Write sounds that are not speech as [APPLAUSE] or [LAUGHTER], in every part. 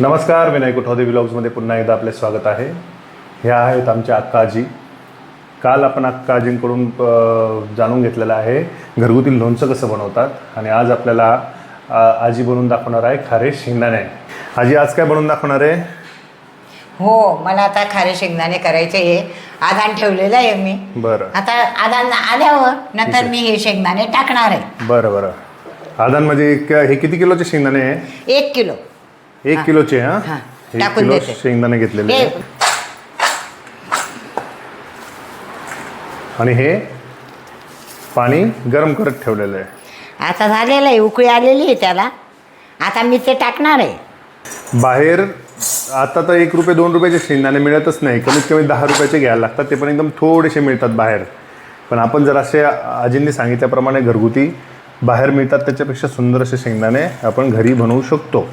नमस्कार विनायक उठावदे व्लॉग्समध्ये पुन्हा एकदा आपले स्वागत आहे. ह्या आहेत आमच्या अक्काजी काल आपण अक्काजींकडून जाणून घेतलेलं आहे घरगुती लोणचं कसं बनवतात आणि आज आपल्याला आजी बनवून दाखवणार आहे खारे शेंगदाणे. आजी आज काय बनवून दाखवणार आहे? हो मला आता खारे शेंगदाणे करायचे हे आधान ठेवलेलं आहे मी. बरं. आता आधान आल्यावर नंतर मी हे शेंगदाणे टाकणार आहे. बरं बरं. आदान म्हणजे हे किती किलोचे शेंगदाणे आहे? एक किलो. एक किलोचे हां? हां, एक टाकून किलो देते. शेंगदाणे घेतलेले. हे. आणि हे पाणी गरम करत ठेवलेलं आहे. आता झालेलं आहे उकळी आलेली आहे त्याला. आता मी ते टाकणार आहे. बाहेर आता तर एक रुपये दोन रुपयाचे शेंगदाणे मिळतच नाही. कमीत कमी दहा रुपयाचे घ्यायला लागतात ते पण एकदम थोडेसे मिळतात बाहेर. पण आपण जर असे आजींनी सांगितल्याप्रमाणे घरगुती बाहेर मिळतात त्याच्यापेक्षा सुंदर असे शेंगदाणे आपण घरी बनवू शकतो.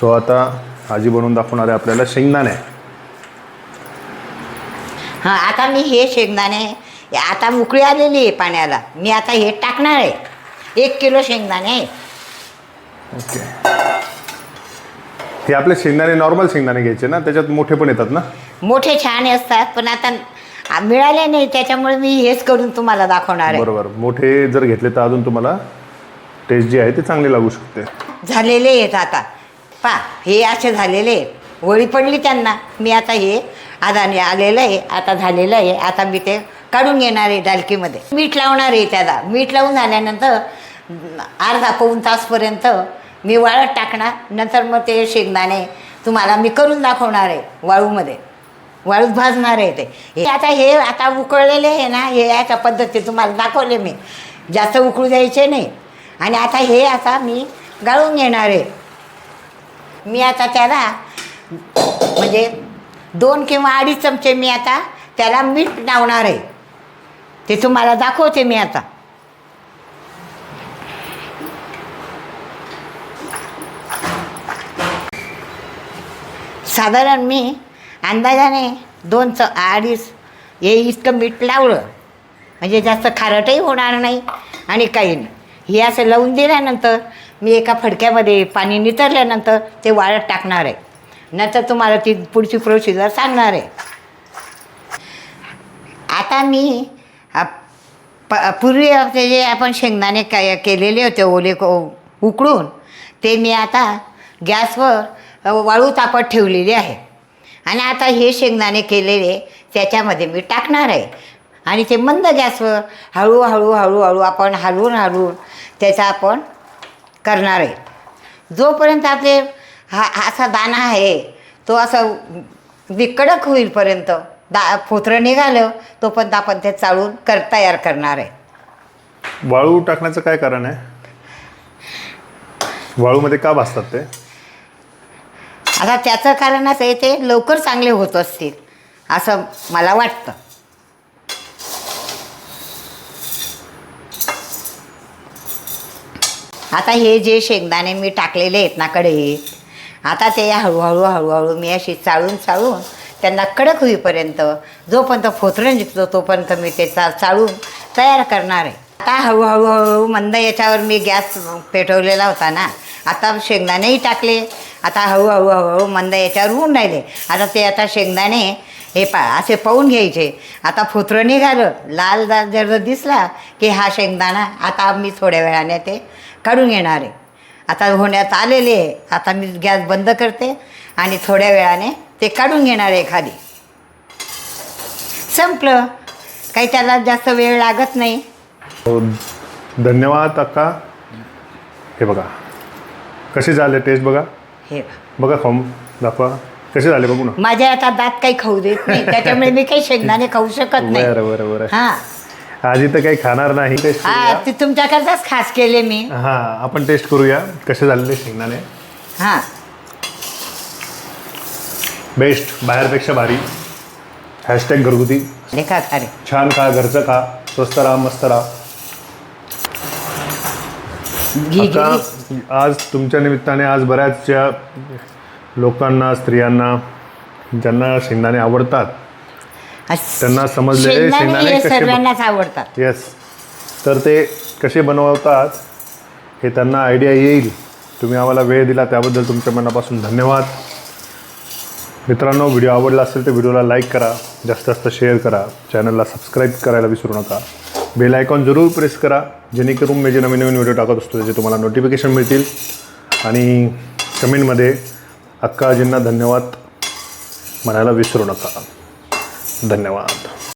सो आता आजी बनवून दाखवणार आहे आपल्याला शेंगदाणे. हां आता मी हे शेंगदाणे आता उकळी आलेली आहे पाण्याला. मी आता हे टाकणार आहे. एक किलो शेंगदाणे. ओके. हे आपले शेंगदाणे नॉर्मल शेंगदाणे घ्यायचे ना? त्याच्यात मोठे पण येतात ना? मोठे छान असतात पण आता आ- मिळाले नाही त्याच्यामुळे मी हेच करून तुम्हाला दाखवणार आहे. बरोबर. मोठे जर घेतले तर अजून तुम्हाला टेस्ट जी आहे ती चांगली लागू शकते. झालेले आहेत आता. पा हे असे झालेले वळी पडली त्यांना. मी आता हे आदाने आलेलं आहे आता झालेलं आहे. आता मी ते काढून घेणार आहे डालकीमध्ये. मीठ लावणार आहे त्याला. मीठ लावून झाल्यानंतर अर्धा पाऊण तासपर्यंत मी वाळत टाकणार. नंतर मग ते शेंगदाणे तुम्हाला मी करून दाखवणार आहे वाळूमध्ये. वाळूत भाजणार आहे ते. हे आता हे आता उकळलेले आहे ना हे याच्या पद्धती तुम्हाला दाखवले मी. जास्त उकळू द्यायचे नाही. आणि आता हे आता मी गाळून घेणार आहे. मी आता त्याला म्हणजे दोन किंवा अडीच चमचे मी आता त्याला मीठ लावणार आहे. ते तुम्हाला दाखवते मी आता. साधारण मी अंदाजाने दोन च अडीच हे इतकं मीठ लावलं. म्हणजे जास्त खारटही होणार नाही आणि काही नाही. हे असं लावून दिल्यानंतर मी एका फडक्यामध्ये पाणी नितरल्यानंतर ते वाळत टाकणार आहे. नंतर तुम्हाला ती पुढची प्रोसिजर सांगणार आहे. आता मी प पूर्वी ते जे आपण शेंगदाणे काय केलेले होते ओले को उकळून ते मी आता गॅसवर वाळू तापत ठेवलेली आहे. आणि आता हे शेंगदाणे केलेले त्याच्यामध्ये मी टाकणार आहे. आणि ते मंद गॅसवर हळूहळू हळूहळू आपण हलवून हलवून त्याचा आपण करणार आहे. जोपर्यंत आपले हा असा दाणा आहे तो असं विकडक होईपर्यंत दा फोतरं निघालं तोपर्यंत आपण ते चाळून कर तयार करणार आहे. वाळू टाकण्याचं काय कारण आहे? वाळूमध्ये का भासतात ते? आता त्याचं कारण असं आहे ते लवकर चांगले होत असतील असं मला वाटतं. आता हे जे शेंगदाणे मी टाकलेले आहेत ना कढईत आता ते हळूहळू हळूहळू मी अशी चाळून चाळून त्यांना कडक होईपर्यंत जोपर्यंत फोतरण निघतो तोपर्यंत मी ते चा चाळून तयार करणार आहे. आता हळूहळू हळूहळू मंद याच्यावर मी गॅस पेटवलेला होता ना आता शेंगदाणेही टाकले आता हळूहळू हळूहळू मंद याच्यावर होऊन राहिले. आता ते आता शेंगदाणे हे पा असे पाहून घ्यायचे. आता फुतरं निघालं लाल जर दिसला की हा शेंगदाणा आता मी थोड्या वेळाने ते काढून येणार आहे. आता होण्यात आलेले आहे. आता मी गॅस बंद करते आणि थोड्या वेळाने ते काढून घेणार आहे खाली. संपलं. काही त्याला जास्त वेळ लागत नाही. हो, धन्यवाद अक्का. हे बघा. कसे झाले टेस्ट बघा? हे बघा. खाऊन दाखवा. कसे झाले बघू ना. माझ्या आता दात काही खाऊ देत नाही. त्याच्यामुळे मी काही शेंगदाणे खाऊ शकत [LAUGHS] नाही. बरं बरं बरं. हां. आजी तर काही खाणार नाही टेस्ट हा ते तुमच्याकरताच खास केले मी. हा आपण टेस्ट करूया. कसे झालेले शेंगदाणे हां. बेस्ट बाहेरपेक्षा भारी. हॅशटॅग घरगुती. छान खा घरचं खा. स्वस्त राहा मस्त राहा. घी घी. आता आज तुमच्या निमित्ताने आज बऱ्याचशा लोकांना स्त्रियांना ज्यांना शेंगदाणे आवडतात त्यांना समजले, शेंगदाणे हे कसे बन- सर्वांनाच आवडतात. येस तर ते कसे बनवतात हे त्यांना आयडिया येईल. तुम्ही आम्हाला वेळ दिला त्याबद्दल तुमच्या मनापासून धन्यवाद. मित्रांनो व्हिडिओ आवडला असेल तर व्हिडिओला लाईक करा. जास्तीत जास्त शेअर करा. चॅनलला सबस्क्राईब करायला विसरू नका. बेल आयकॉन जरूर प्रेस करा. जेणेकरून मी जे नवीन नवीन व्हिडिओ टाकत असतो त्याचे तुम्हाला नोटिफिकेशन मिळतील. आणि कमेंटमध्ये अक्का आजींना धन्यवाद. म्हणायला विसरू नका. धन्यवाद.